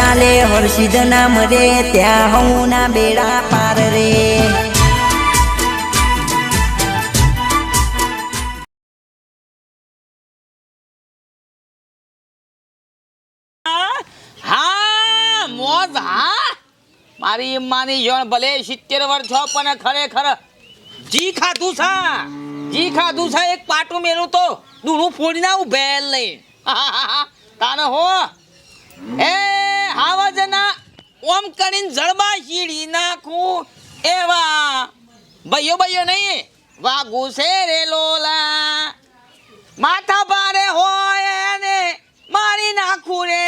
ચાલે, હર્ષિદ નામ રે, ત્યાં હું ના બેડા પાર રે. મારી માની જોન ભલે સિત્તેર વર્ષ છો પણ ખરેખર જી ખાધું છે જી ખાધું છે એક પાટું મેલું તો દૂનું ફોડી ના ઉભેલ લઈ તાને હો એ હાવજના ઓમ કરીને જળબા હીડી નાખું એવા. ભાઈઓ ભાઈઓ નહીં, વાગુ છે રે લોલા. માથા ભારે હોય ને મારી નાખું રે.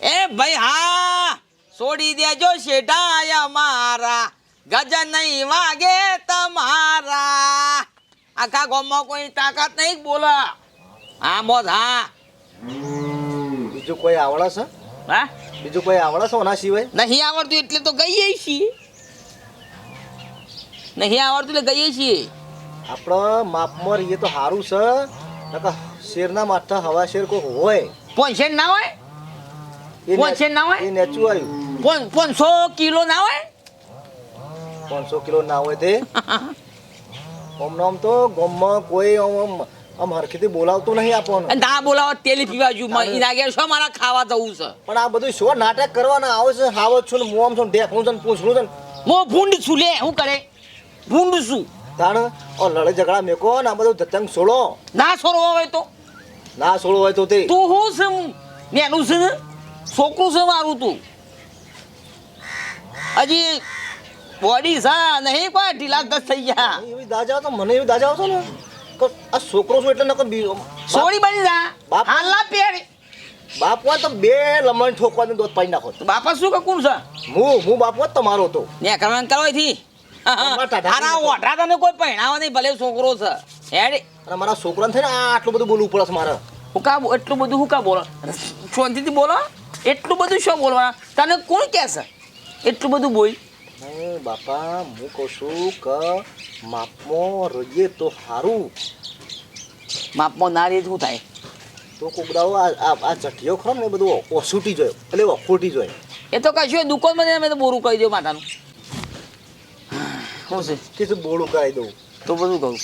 એ ભાઈ, હા, છોડી દેજો શેઠાયા મારા. ગજન નહીં વાગે તમારા. આખા ગામમાં કોઈ તાકાત નહીં બોલા. હા બોધ હા. બીજું કોઈ આવડે છે? હા? બીજું કોઈ આવડે છે ઓના સિવાય? નહીં આવડતું એટલે તો ગઈએ છીએ. નહીં આવડતું એટલે ગઈએ છીએ. આપણે માપમાં રહીએ તો સારું છે. નકા શેરના માથા હવા શેર કોઈ હોય? પોનસેન ના હોય? એ શેર ના હોય? એ નેચું આવ્યું. પોન પોનસો કિલો ના હોય? પાંચસો કિલો ના હોય તે. આમ નામ તો ગમમાં કોઈ આમ આમ- હરખેથી બોલાવતું નહીં આપણને. અને ના બોલાવો તેલ પીવા જુ એના ઘેર મારા ખાવા જવું છે? પણ આ બધું શું નાટક કરવાના આવે છે? હાવત છું ને મોમ છું ને પૂછડું છે મો ભૂંડ છું લે શું કરે? ભૂંડ છું. તાણ? ઓ લડે ઝઘડા મેકો ને આ બધું ધતંગ છોડો. ના છોડવો હોય તો? ના છોડો હોય તો તે. તું હું છે? હું નેનું છે ને? છોકરું છે મારું તું. હજી બોડી સા નહીં પણ ઢીલા દસ થઈ ગયા. એવી દાજા તો મને એવું દાજા આવતો ને. આ છોકરો છું એટલે નકર બી સોળી બની જા. બાપ. હાલા પેરી બાપ હોય તો બે લમણ ઠોકવાની દોત પાડી નાખો. તો બાપા શું કે કોણ છે? હું હું બાપ હોત તમારો તો ને કરવાનું કરો થી અમારા ઓઢા તને કોઈ પહેણાવા નહીં ભલે છોકરો છે. હેડ. અને મારા છોકરાને થઈને આ આટલું બધું બોલવું પડે મારે. હું કા એટલું બધું હું કા બોલો? શાંતિથી બોલો. એટલું બધું શું બોલવાના? તને કોણ કહેશે એટલું બધું બોલ. નહીં બાપા હું કહું છું કે માપમાં રહીએ તો સારું માપમાં ના રહે શું થાય? તો કોકડાઓ આ આ આ ખરો ને બધું ઓસુટી જોયો. એટલે ઓખોટી જોયો. એ તો કશું દુકાનમાં જઈને મેં તો બોરું કહી દઉં માતાનું શું છે? કે શું બોરું કરાવી દઉં? તો બધું કહું.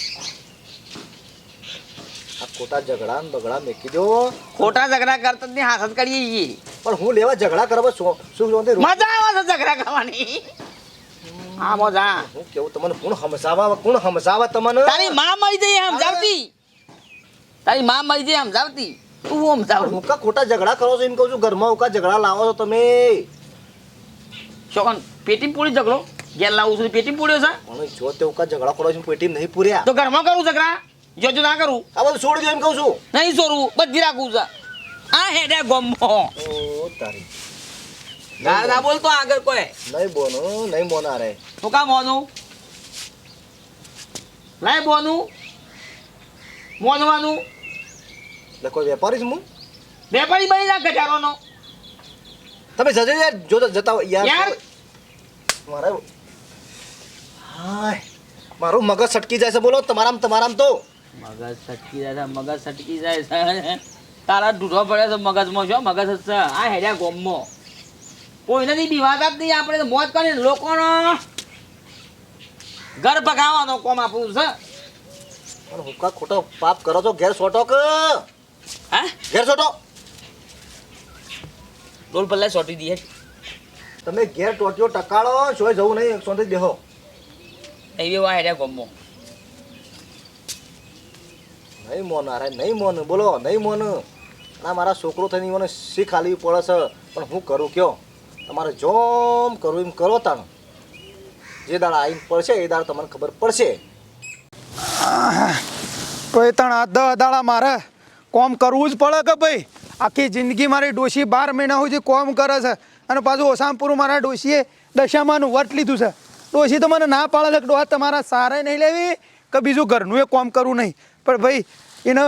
આ ખોટા ઝઘડા ને બગડા મેકી દો. ખોટા ઝઘડા કરતા જ હાથ કરીએ છીએ. પણ હું લેવા ઝઘડા કરવા શું શું મજા આવે છે ઝઘડા કરવાની. હા મજા. હું કેવું તમને કોણ સમજાવા કોણ સમજાવા તમને? તારી માં મરી જઈ સમજાવતી તારી માં મરી જઈ સમજાવતી તું હું સમજાવું ખોટા ઝઘડા કરો છો? એમ કહું છું ઘરમાં ઉકા ઝઘડા લાવો છો તમે. શોકન પેટી પૂરી ઝઘડો? ઘેર લાવું છું પેટી પૂર્યો છે? પણ જો તે હું ઝઘડા કરો છો પેટી નહીં પૂર્યા. તો ઘરમાં કરું ઝઘડા? જો જો ના કરું. આ બધું છોડી દો એમ કહું છું. નહીં સોરવું બધી રાખું છે. આ હેડે ગમો. ઓ તારી. ના ના બોલતો આગળ કોઈ. નહીં બોનો નહીં બોના રે તો કા મોનું લાય બોનું? મોનવાનું? એટલે કોઈ વેપારી છું હું વેપારી બની જા ગજારોનો તમે જજો યાર જો જતા યાર. યાર? મારે હાય. મારું મગજ સટકી જાય છે બોલો તમારામ તમારામ તો. મગજ સટકી જાય છે મગજ સટકી જાય છે. તારા ઢૂઢો પડે છે મગજમાં શું મગજ જ છે આ હેડ્યા ગોમમાં. કોઈ બી વાત જ નહીં આપણે તો મોજ કરીને લોકોનો ઘર ભગાવવાનો કોમ આપણું છે. પણ હુકા ખોટો પાપ કરો છો? ઘેર સોટો કે? હા? ઘેર સોટો? ડોલ પલ્લે સોટી દીએ તમે ઘેર ટોટ્યો ટકાળો સોય જવું નહીં સોંધી દેહો એવી વા હેડ્યા ગમો નહીં મોન અરે નહીં મોન બોલો નહીં મોન. ના મારા છોકરો થઈને મને શીખ આલવી પડે છે. પણ હું કરું કયો? તમારે જોમ કરવું એમ કરો તાણ જે દાડા આવીને પડશે, એ દાડા તમને ખબર પડશે. તો એ તણ આ દહ દાડા મારે કોમ કરવું જ પડે કે ભાઈ? આખી જિંદગી મારી ડોશી બાર મહિના સુધી કોમ કરે છે. અને પાછું ઓસામપુર મારા ડોશીએ દશામાનું વટ લીધું છે. ડોશી તો મને ના પાડે છે ડોહા તમારા સારા નહીં લેવી કે બીજું ઘરનું એ કોમ કરવું નહીં. પણ ભાઈ, એને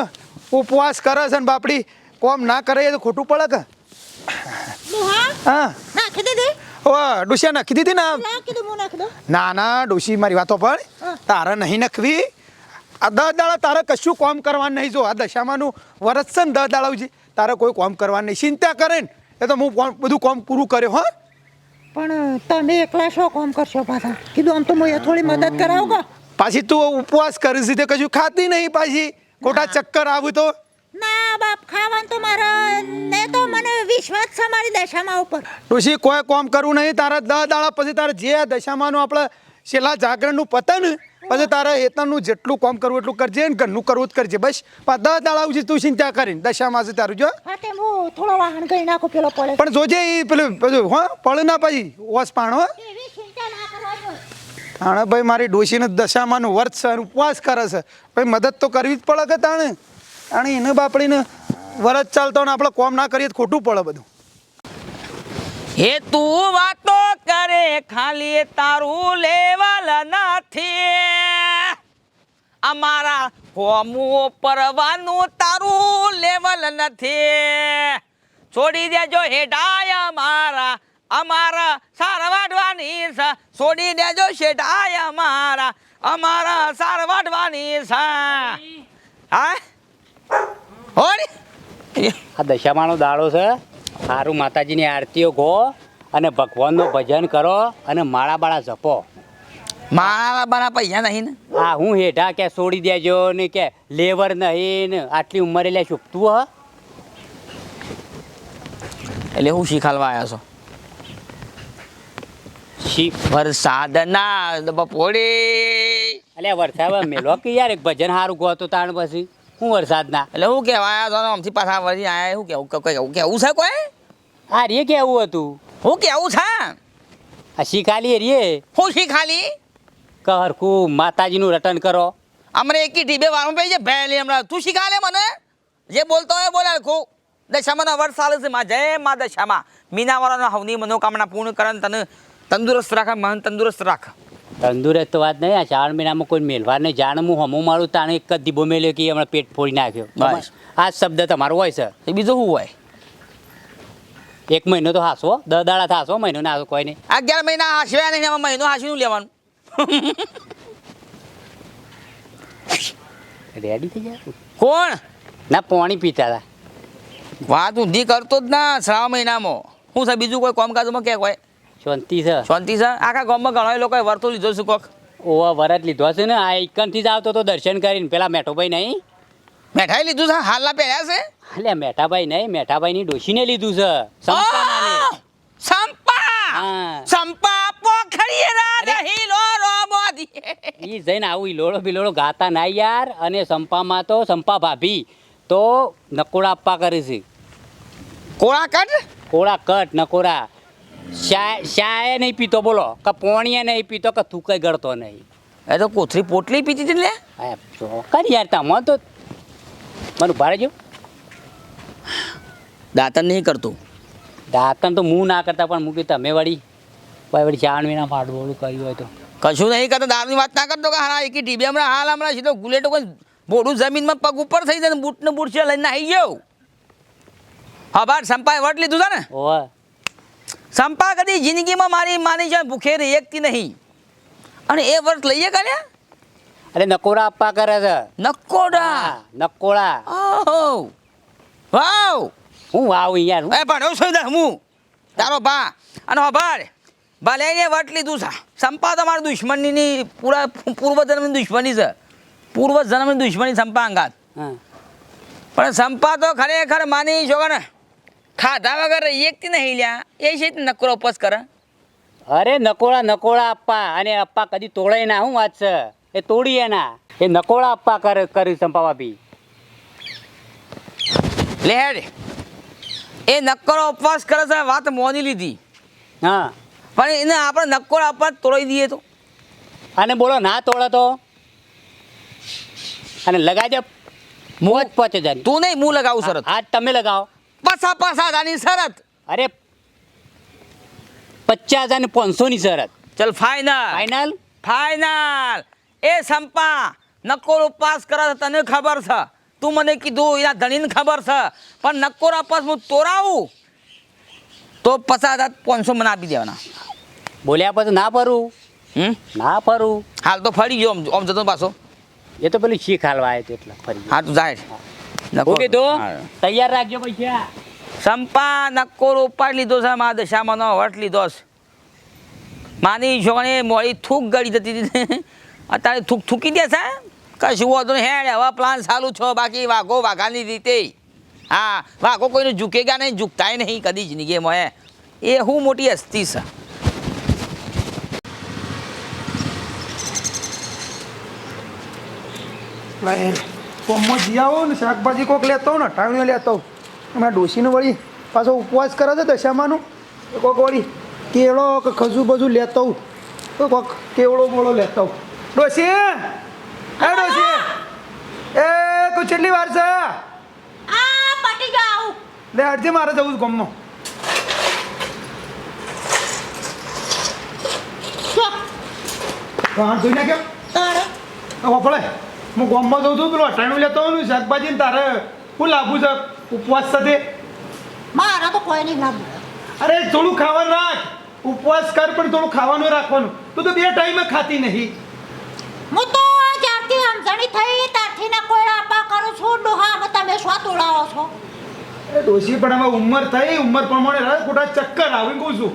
ઉપવાસ કરે છે ને બાપડી, કોમ ના કરે એ તો ખોટું પડે કે? હા. નાખી દીધી? ડોશિયા નાખી દીધી ને ના ના ડોશી મારી વાતો પણ તારે નહીં નખવી. આ દસ દાડા તારે કશું કામ કરવાનું નહીં. જો આ દશામાનું વરસ છે ને દસ દાડા સુધી. તારે કોઈ કામ કરવાનું નહીં. ચિંતા કરે ને. એ તો હું બધું કામ પૂરું કર્યો હો. પણ તમે એકલા શું કામ કરશો પાછા? કીધું આમ તો હું થોડી મદદ કરાવો કા પાછી તું ઉપવાસ કરીશ તે કશું ખાતી નહીં પાછી. ખોટા ચક્કર આવું તો. ના બાપ ખાવાનું તો મારા ને તો મને વિશ્વાસ છે મારી દશામાં ઉપર. ડોશી કોઈ કોમ કરવું નહીં તારા દસ દાડા પછી તારે જે દશામાંનું આપણે છેલ્લા જાગરણનું પતન પછી તારે હેતનનું જેટલું કોમ કરવું એટલું કરજે ને ઘરનું કરવું જ કરજે. બસ પણ દસ દાડા આવશે તું ચિંતા કરીને દશામાં છે તારું જો. હું થોડો વાહન કરી નાખું પેલો પડે પણ જોજે એ પેલું પેલું હો પળ ના પછી ઓસ પાણો તાણે ભાઈ મારી ડોશીને દશામાનું વર્ત છે ઉપવાસ કરે છે. ભાઈ મદદ તો કરવી જ પડે કે તાણે? તાણે એને બાપડીને વરત ચાલતો ને આપણે કોમ ના કરીએ ખોટું પડે બધું. હે તું વાતો કરે ખાલી તારું લેવલ નથી. અમારા હોમું પરવાનું તારું લેવલ નથી. છોડી દેજો હેડાય અમારા અમારા સારવાડવાની છે છોડી દેજો શેઠાય અમારા અમારા સારવાડવાની છે હા? આ દશામાનો દાડો છે. સારું માતાજીની આરતીઓ ગો અને ભગવાનનું ભજન કરો અને માળા બાળા જપો. મારા બાળા પૈસા નહીં ને? આ હું હેઠા કે છોડી દેજો ને કે લેવર નહીં ને? આટલી ઉંમરે લે છૂપતું હ? એટલે હું શીખાલવા આવ્યા છો. શી વરસાદના બપોરે એટલે વરસાદ મેલો કે યાર? એક ભજન સારું ગો તો તાણ પછી. હું વરસાદના? એટલે હું કહેવા આવ્યા તો આમથી પાછા વળી આયા શું કેવું કોઈ કેવું કેવું છે કોઈ? હા રે કેવું હતું. હું કેવું છે? આ શીખાલી રે. હું શીખાલી? કહરકું માતાજીનું રટન કરો. અમને એકી ઢીબે વાળું પડી છે ભેલી હમણાં તું શીખાલે મને? જે બોલતો હોય બોલે ખું દશામાં વર્ષ ચાલે છે માં જય માં દશામાં. મીનાવાળાનો હવની મનોકામના પૂર્ણ કરન તને તંદુરસ્ત રાખે મન તંદુરસ્ત રાખ. તંદુરસ્ત વાત નહીં આ શ્રાવણ મહિનામાં કોઈ મેલવા નહીં. જાણ હું હમું મારું તાણે એક જ દીબો મેલ્યો કે હમણાં પેટ ફોડી નાખ્યો. બસ. આ શબ્દ તમારો હોય છે એ બીજું શું હોય? એક મહિનો તો હાસો દસ દાડા થાસો મહિનો ના કોઈ નહીં. અગિયાર મહિના હાસવ્યા નહીં એમાં મહિનો હાંસવીનું લેવાનું? રેડી થઈ જાય કોણ? ના પાણી પીતા હતા. વાત ઊંધી કરતો જ ના શ્રાવણ મહિનામાં. શું છે બીજું કોઈ કામકાજમાં કે કોઈ? શાંતિ છે. શાંતિ છે? આખા ગામમાં ઘણા લોકોએ વર્તો લીધો છે કોક? ઓવા વરત લીધો છે ને આ એકનથી જ આવતો તો દર્શન કરીને પેલા મેઠોભાઈ નહીં. મેઠાઈ લીધું છે? હાલના પહેર્યા છે? અલ્યા મેઠાભાઈ નહીં મેઠાભાઈની ડોશીને લીધું છે. સંપાનાને. ઓહ! સંપા! પોખરીએ રા પોખરીએના રો રોબોધી. ઈ જઈને આવું લોળો બિલોળો ગાતા ના યાર અને સંપામાં તો સંપા ભાભી તો નકોડા આપવા કરે છે. કોળા કટ કોળા કટ નકોરા. શાએ નહીં પીતો બોલો. કે પોણીએ નહીં પીતો કે તું કઈ ગળતો નહીં. એ તો કોથરી પોટલી પીતી હતી લે હા ચોકર યાર તમે તો મને ભારે જો દાંતન નહીં કરતું? દાંતન તો હું ના કરતા પણ મૂકી તમે વળી ભાઈ વળી ચાણ વિના પાડવોળું કર્યું હોય તો. કશું નહીં કરતા દારૂની વાત ના કરતો કે હા એકી ટીબી હમણાં હાલ હમણાં સીધો ગુલેટો કોઈ બોડું જમીનમાં પગ ઉપર થઈ જાય ને બૂટ છે લઈને આવી ગયો. હા બાર સંપાએ વટ લીધું છે ને? ઓવે સંપા કદી જિંદગીમાં મારી માની છે ભૂખે રહી એકતી નહીં. અને એ વર્ષ લઈએ કર્યા અરે નકોરા આપવા કરે છે. નકોડા? નકોડા. ઓહો. વાવ. હું વાવ યાર એ ભણ્યો છું ને હું. તારો બા. અને હભાર ભલે એને વટ લીધું છે. સંપા તો મારા દુશ્મનીની પૂરા પૂર્વ જન્મની દુશ્મની છે. પૂર્વ જન્મની દુશ્મની સંપા અંગાત. હા. પણ સંપા તો ખરેખર માની છો ને. ખાધા વગર એકથી નહીં લ્યા. એ છે નકરો ઉપવાસ કરે. અરે નકોળા નકોળા અપ્પા. અને અપ્પા કદી તોડાય ના હું વાત છે? એ તોડીએ ના. એ નકોળા અપ્પા કરે કરી સંપાવા બી લે હેડ. એ નક્કરો ઉપવાસ કરે છે વાત મોની લીધી. હા. પણ એને આપણે નકોળા આપવા તોડી દઈએ તો. અને બોલો ના તોડે તો? અને લગાઈ દે. મોજ પહોંચે જાય તું નહીં હું લગાવું સરસ આજ તમે લગાવો. પાછા પાછા આની શરત. અરે પચાસ હજાર ને પાંચસો ની શરત. ચલ ફાઇનલ ફાઇનલ ફાઇનલ એ સંપા નકોર ઉપવાસ કરે તને ખબર છે. તું મને કીધું એના ધણીને ખબર છે. પણ નકોર ઉપવાસ હું તોરાવું? તો પચાસ હજાર પાંચસો મને આપી દેવાના. બોલ્યા પછી ના ફરું? હમ? ના ફરું? હાલ તો ફરી ગયો આમ જતો પાછો. એ તો પેલું શીખ હાલવા આવે એટલે ફરી હા તું જાય. હું. કીધું તૈયાર રાખજો પૈસા. સંપા નક્કોર ઉપાડ લીધો છે મારા દશામાં વટ લીધો છે. માની છોકરાને મોડી થૂક ગળી જતી હતી. અત્યારે થૂક થૂકી દે છે. કશું વાંધો નહીં. હેડ હવે પ્લાન ચાલુ છો. બાકી વાઘો વાઘાની રીતે. હા વાઘો કોઈને ઝૂકેગા નહીં ઝૂકતાય નહીં કદી જિંદગીમાં હે. એ હું મોટી હસ્તી છે. કોમમાં જી આવો ને શાકભાજી કોક લેતો ને ટાણીઓ લેતો એમાં ડોસીનું વળી પાછો ઉપવાસ કરે છે દશામાનું. કોક વળી કેળો કે ખજુ બજુ લેતો તો કોક કેવડો મોળો લેતો ડોસી હે ડોસી એ તું છેલ્લી વાર છે? લે અડધી મારે જવું છે ગમનો તો હાથ ધોઈ નાખ્યો? વફળે હું ગોમમાં જઉં છું પેલું અટાણું લેતો ને શાકભાજી ને તારે શું લાભું છે? ઉપવાસ સાથે? મારા તો કોઈ નહીં લાવવું અરે થોડું ખાવાનું રાખ. ઉપવાસ કર પણ થોડું ખાવાનું રાખવાનું. તું તો બે ટાઈમે ખાતી નહીં. હું તો જ્યારથી સમજણી થઈ ત્યારથી ના કોઈ આપા કરું છું ડોહા તમે શું તોડાવો છો. એ ડોશી પણ હવે ઉંમર થઈ ઉંમર પ્રમાણે રહે ખોટા ચક્કર આવી કહું છું.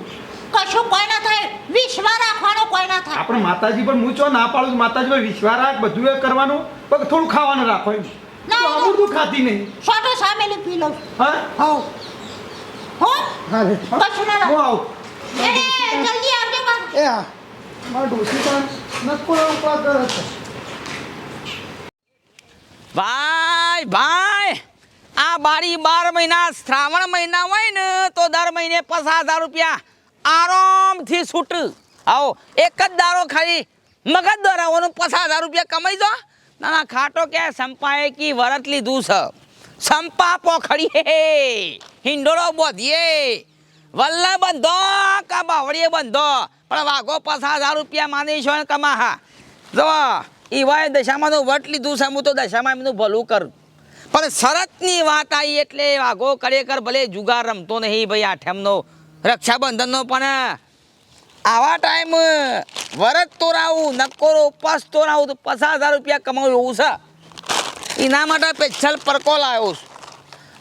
કશું કોઈ ના થાય વિશ્વા રાખવાનો કોઈ ના થાય. આપણે માતાજી પણ હું ચો ના પાડું માતાજી પર વિશ્વા રાખ બધું એ કરવાનું. પણ થોડું ખાવાનું રાખો એમ. ના, તું આવું ખાતી નહીં. સોટો સામેલી પી લઉં. હા? હોવ હો? હા કશું ના હું લાવ એ જલ્દી આવજો બા. એ હા. મારા ડોશી પણ નક્કો ઉપવાસ કરે છે ભાઈ ભાઈ આ બારી બાર મહિના શ્રાવણ મહિના હોય ને તો દર મહિને પચાસ હજાર રૂપિયા આરામથી છૂટ. આવો એક જ દારો ખાલી મગજ દોરાવાનું પચાસ હજાર રૂપિયા કમાઈ જો ના ખાટો કે સંપાએ કી વરત લીધું છે? સંપા પોખડીએ હિંડોળો બોધીએ વલ્લા બંધો કા બાવળીએ બંધો? પણ વાઘો પચાસ હજાર રૂપિયા માની છો કમા હા જો ઈવાય દશામાંનું વટ લીધું છે, હું તો દશામાં એમનું ભલું કરું. પણ શરતની વાત આવી એટલે વાઘો ખરેખર ભલે જુગાર રમતો નહીં, ભાઈ, આઠમનો, રક્ષાબંધનનો પણ આવા ટાઈમ વરત તોરાવું નકોરો ઉપવાસ તોરાવું તો પચાસ હજાર રૂપિયા કમાવું એવું છે. એના માટે પેચ્છલ પરકો લાવ્યો છું.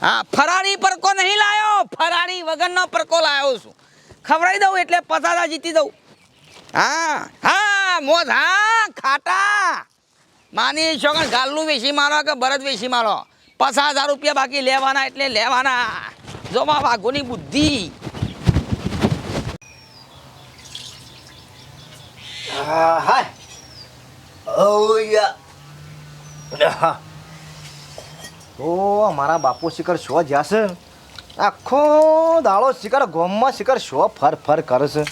હા, ફરાળી પરકો નહીં લાવ્યો ફરાળી વગરનો પરકો લાવ્યો છું. ખવડાવી દઉં એટલે પચાસ જીતી દઉં. હા હા, મોજ, હા, ખાટા. માની છોકરા ગાલનું વેચી મારો કે ભરત વેચી મારો. પચાસ હજાર રૂપિયા બાકી લેવાના એટલે લેવાના. જો માં વાઘોની બુદ્ધિ. હા Oh યા. ઓ, મારા બાપુ શિખર શો જ્યાં આખો દાડો શિખર ગોમમાં શિખર શો ફર ફર કરે છે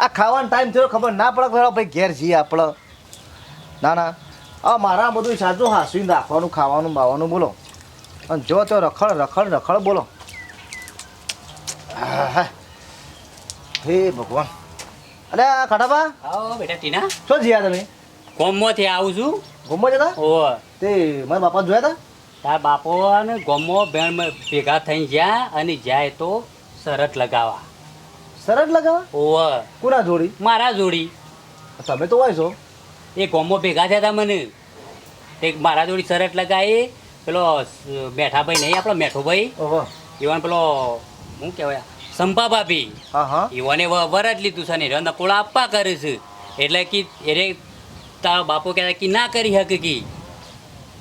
આ ખાવાનો ટાઈમ થયો, ખબર ના પડે ભાઈ ઘેર જઈએ આપણે ના ના. આ મારા બધું સાચું હાસવીને રાખવાનું ખાવાનું, બાવાનું બોલો. અને જો તો રખડ રખડ રખડ બોલો. હે ભગવાન. અરે ખાટાબા આવો બેટા ટીના. શું જીયા તમે? ગોમમાંથી આવું છું. ગોમો જતા? ઓ તે મારા બાપા જોયા હતા તાર બાપો અને ગોમો બેન ભેગા થઈને જ્યાં અને જાય તો શરત લગાવા. શરત લગાવા? ઓ કોના જોડી? મારા જોડી. તમે તો હોય છો. એ ગોમો ભેગા થયા હતા મને. તે મારા જોડી શરત લગાવી પેલો મેઠાભાઈ નહીં આપણો મેઠોભાઈ. ઓહો. ઈવન પેલો શું કહેવાય સંપા ભાભી. હા હા. ઈવને વર જ લીધું છે ને રે કોળા આપવા કરે છે. એટલે કે એરે તારો બાપો કહેતા કે ના કરી શકે કી.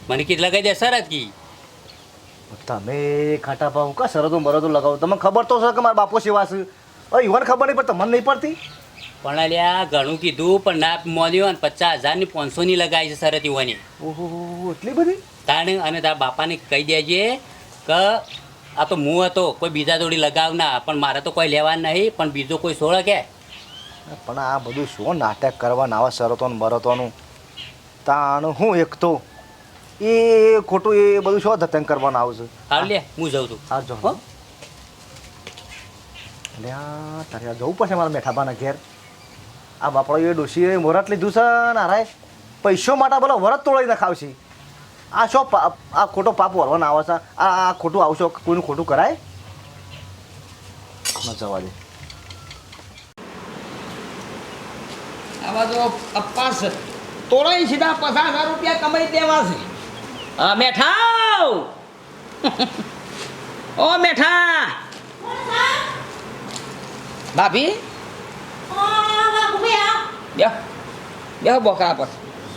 મને કીધું લગાવી દે શરત કી. તમે ખાટા ભાવ કા શરતો મરતો લગાવો? તમને ખબર તો છે કે મારા બાપો સેવા છે. ઈવન ખબર નહીં પણ તમને નહીં પડતી. પણ અલ્યા ઘણું કીધું પણ ના મોન્યો ને પચાસ હજારની પાંચસોની લગાવી છે શરત ઈવાની. ઓહો એટલી બધી? તાણે અને તારા બાપાને કહી દેજે કે આ તો હું હતો કોઈ બીજા જોડી લગાવના પણ મારે તો કોઈ લેવા નહીં પણ બીજો કોઈ સોળ કે. પણ આ બધું શું નાટક કરવાના આવા શરતોનું બરતોનું? તાણ હું એક તો એ ખોટું એ બધું શું ધતંગ કરવાનું આવશે હાલ લે હું જાઉં છું. હા જો? અલ્યા તારે આ જવું પડશે મારા મેઠાબાના ઘેર. આ બાપડો એ ડોશીએ વરત લીધું છે ને હારાય પૈસો માટે બોલો વરત તોડીને નખાવશે. આ શો આ ખોટો પાપ વળવાનો આવે છે. આ આ ખોટું આવશો કોઈનું ખોટું કરાય? ન જવા દે. આવા અપાસ તોડાઈ સીધા પચાસ હજાર રૂપિયા કમાઈ દેવા છે. આ મેઠાવ! ઓ મેઠા! ભાભી? આવ. બે બે બોકરા પર.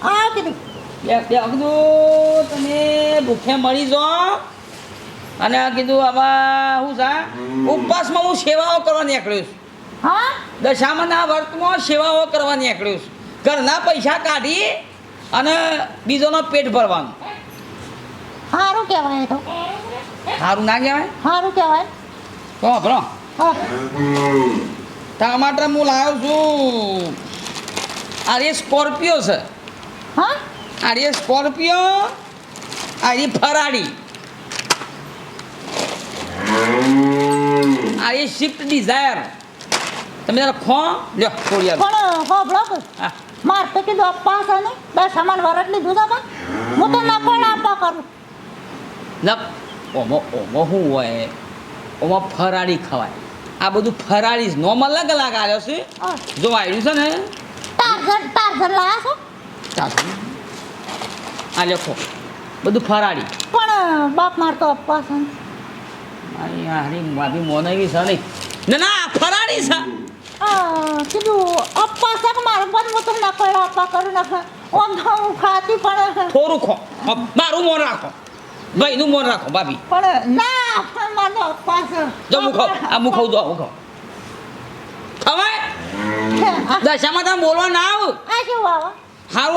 આવ કીધું. બે બે કીધું તમે ભૂખે મળી જાઓ. અને કીધું આમાં શું છે ઉપવાસમાં હું સેવાઓ કરવા નીકળ્યો છું. હા? દશામાના વર્તમાં સેવાઓ કરવા નીકળ્યો છું. ઘરના પૈસા કાઢી અને બીજોનો પેટ ભરવાનું. સારું કહેવાય તો. સારું ના કહેવાય? સારું કહેવાય. તો ભરો હા. ટમાટર હું લાવ્યો છું. આ રે સ્કોર્પિયો છે. હા? આ સ્કોર્પિયો આ રે ફરાડી આ રે ડિઝાયર તમે જરા ખો લ્યો થોડી પણ હો બ્લોક. માર તો કીધું અપ્પા છે ને બે સામાન વરટ લીધું પણ હું તો ના કોઈ આપવા કરું. ના ઓમો ઓમો હું હોય? ઓમાં ફરાળી ખવાય. આ બધું ફરાળી નોમ નોર્મલ અલગ અલગ આવ્યો છે. જો આવ્યું છે ને. તાર તાર લાયા છો? ચાલો આ લખો. બધું ફરાળી. પણ બાપ માર તો અપ્પા છે. મારી હારી મારી મોનાવી છે નહીં. ના ના ફરાળી છે. કીધું અપ્પા છે કે મારે? પણ હું તો ના કોઈ આપવા કરું ના ઓમ હું ખાતી પણ. થોડું ખો. મારું મોન રાખો. ભાઈનું મોન રાખો ભાભી. પણ ના મારો અપ્પા છે. જો મુખો આ મુખો દો મુખો ખવાય? આ દશામાં તમે બોલવા ના આવું. આ કેવું આવે? હારું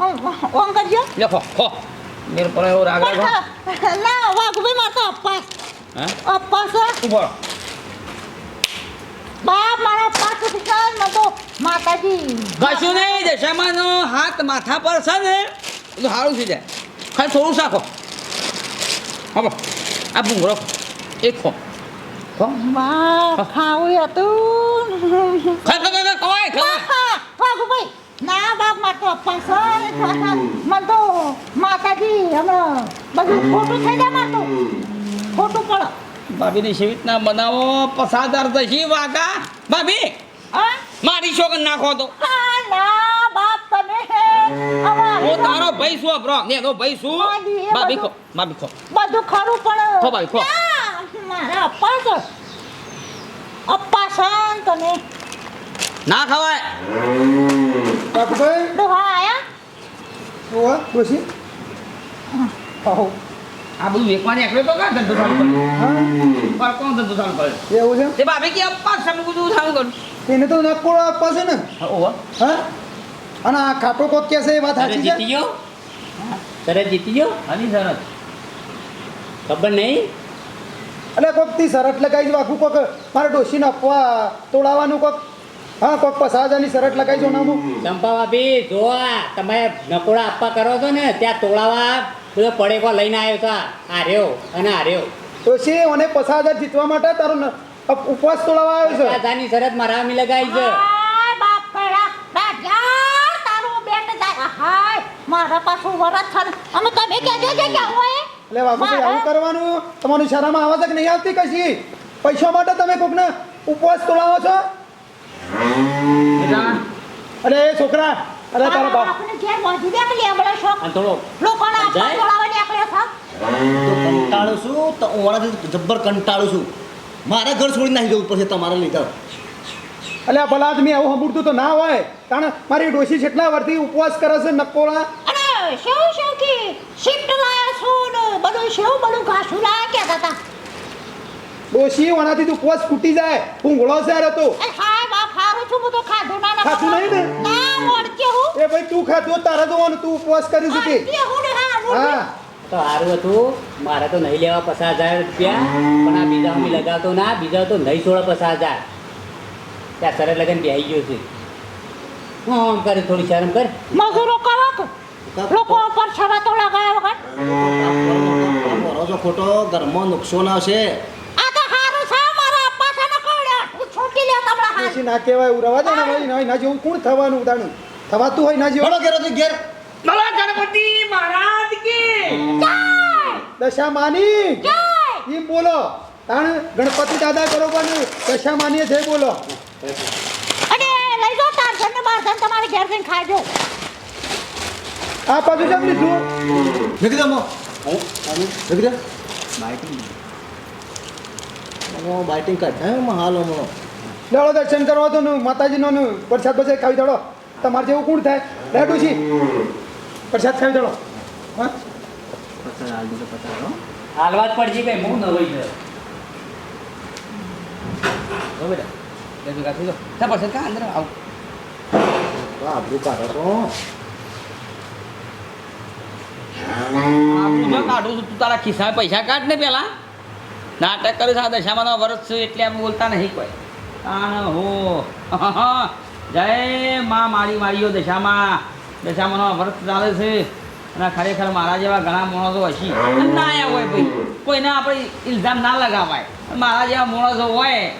ઓમ કરજો. લેખો ખો મેર પર રાખો પણ ના વાઘુભાઈ માર તો અપ્પા છે. હે? અપ્પા છે ઊભો બાપ મારા પાછું શીખાય ને તો માતાજી. કશું નહીં દશામાનો હાથ માથા પર છે ને એટલે સારું થઈ જાય. ખાલી થોડું શાખો હવે આ ભૂંગળો એક ખો ખાવું હતું. ખા ખા ખવાય ખવાય. વાઘુભાઈ ના બાપ માર તો ને પાછા મને તો માતાજી હમણાં બધું ખોટું થઈ જાય માર તો. ખોટું પડે. ભાભીની સેવી રીતના બનાવો? પસાદાર દશી વાગા ભાભી મારી શોક નાખો તો. ના બાપ તમે હું. તારો ભાઈ છું બ્રો ને એનો ભાઈ છું ભાભી ખો ભાભી ખો. બધું ખરું પણ ખો ભાઈ, ખો. મારા અપ્પા છે. અપ્પા શાંત ને ના ખવાય. બાપુભાઈ? ડોહા આયા? ઓવા ડોશી આવો. આ બધું વેચવાની એકલો તો કા ધંધો ચાલુ કર્યો હા? પર કોણ ધંધો ચાલુ કર્યો એવું છે? તે ભાભી કે અપ્પા સમ બધું ચાલુ કરું. તેને તો નકોળો આપવા છે ને. ઓહો. હા? અને આ ખાટો કોક કે છે એ વાત સાચી જીતી છે ગયો? તારે જીતી ગયો? હની સરસ. ખબર નહીં? એટલે કોકથી શરત લગાવી આખું કોક મારે ડોશીને આપવા તોડાવવાનું કોક? હા કોક પસાજાની શરત લગાઈ જો નામું. ચંપા ભાભી જોવા તમે નકોડા આપવા કરો છો ને ત્યાં તોડાવા પેલો પડેકો લઈને આવ્યો હતા આ રહ્યો અને આ રહ્યો. છે મને પચાસ હજાર જીતવા માટે તારો ઉપવાસ તોળાવા આવ્યો છે? રાજાની શરત મારા મી લગાઈ છે. બાપ કડા દાદા તારું બેટ જાય. હાય મારા પાછું વરસ છે અમે તમે કે હોય. એટલે બાબુભાઈ આવું કરવાનું? તમારું શરમ આવે છે કે નહીં આવતી કશી? પૈસા માટે તમે કોકને ઉપવાસ તોડાવો છો? અરે એ છોકરા. અરે તારા બાપ. આપણે ઘેર વધી દે કે લેબડો શોખ. અને થોડો લોકોને આપણે જાય? આપણે છો તો કંટાળું છું તો હું વાળાથી જબ્બર કંટાળું છું. મારા ઘર છોડી નાખી જવું પડશે તમારા લીધે. અલ્યા ભલા આદમી આવું સાંભળતું તો ના હોય. કારણ મારી ડોશી જેટલા વર્ષથી ઉપવાસ કરે છે નકોળા. અને શું શું કે? શિફ્ટ લાયા છું ને? બધું શું બધું ઘાસું લાયા કે હતા ડોશી વણાથી તો ઉપવાસ ફૂટી જાય. હું ઘોડો રે તો છું બધું ખાધું ના ના ખાધું નહીં ને? ના મોડકે હું એ ભાઈ તું ખાધું તારે જોવાનું તું ઉપવાસ કરી શકે મોડકે હું ને હા તો સારું હતું મારે તો નહીં લેવા પચાસ હજાર રૂપિયા પણ આ બીજા હું લગાવતો ના બીજા તો નહીં છોડે પચાસ હજાર ત્યાં સરસ લગન બેસી ગયો છે હું આમ કરે થોડી શરમ કર મજૂરો કરો કે લોકો પર છવા તો લગાવ્યા વગર ખોટો ઘરમાં નુકસાન આવશે આ તો હારું છે મારા અપ્પા છે ને કવડ્યા હું છૂટી ડોશી ના કહેવાય એવું રવા દે ને ભાઈ ના- ના જેવું કોણ થવાનું ઉદાણું થવાતું હોય ના જેવું. ઘેર હતી ઘેર. બોલો ગણપતિ મહારાજ કે દશા માની એમ બોલો. તાણ ગણપતિ દાદા બરોબર દશા માનીએ છે બોલો. અને લઈ જો તાર ઘર ને બહાર ઘર તમારે ઘેર જઈને ખાજો આ પાછું કેમ લીધું નીકળી દે નીકળી મૂકી બાઇટિંગ. કાઢ. હું હાલ હમણાં. લેવડો દર્શન કરવા તો માતાજી માતાજીનો નું પ્રસાદ બસાદ ખાવી દડો. તમારે જેવું કોણ થાય? લેડું છે પ્રસાદ ખાવી દડો. હાલવા જ પડશે કઈ હું ન હોય બેટા લે ભેગા થઈ જાઓ તા પછી કા અંદર આવ. આબરું કાઢો તો. આપણું કાઢું છું તું તારા ખિસ્સા પૈસા કાઢ ને પેલા. નાટક કરે છે આ દશામાનો વર્ષ છે એટલે આમ બોલતા નહીં કોઈ. તાણ જય માં મારી મારીઓ દશામાં. દશામાનો વ્રત ચાલે છે અને ખરેખર મારા જેવા ઘણા માણસો હશે. ના આવ્યા હોય ભાઈ. કોઈને આપણે ઇલ્ઝામ ના લગાવાય. મારા જેવા માણસો હોય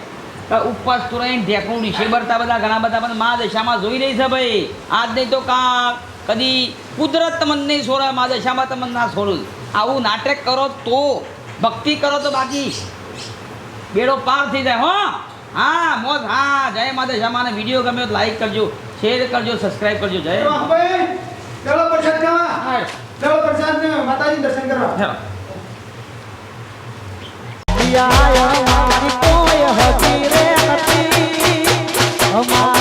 ઉપવાસ તુરાઈને ઢેકણું નીચે બરતા બધા ઘણા બધા પણ મા દશામાં જોઈ રહી છે ભાઈ. આજ નહીં તો કા કદી કુદરત તમને નહીં છોડે, મા દશામાં તમને ના છોડું. આવું નાટક કરો તો, ભક્તિ કરો તો બાકી. બેડો પાર થઈ જાય, હો. હા મોજ. હા જય માતા શ્યામાને વીડિયો ગમ્યો લાઈક કરજો શેર કરજો સબસ્ક્રાઇબ કરજો. જય. ચલો પ્રસાદ ખાવા ચલો પ્રસાદ માતાજી દર્શન કરવા. યા મારી કોઈ હકી રે નથી અમારી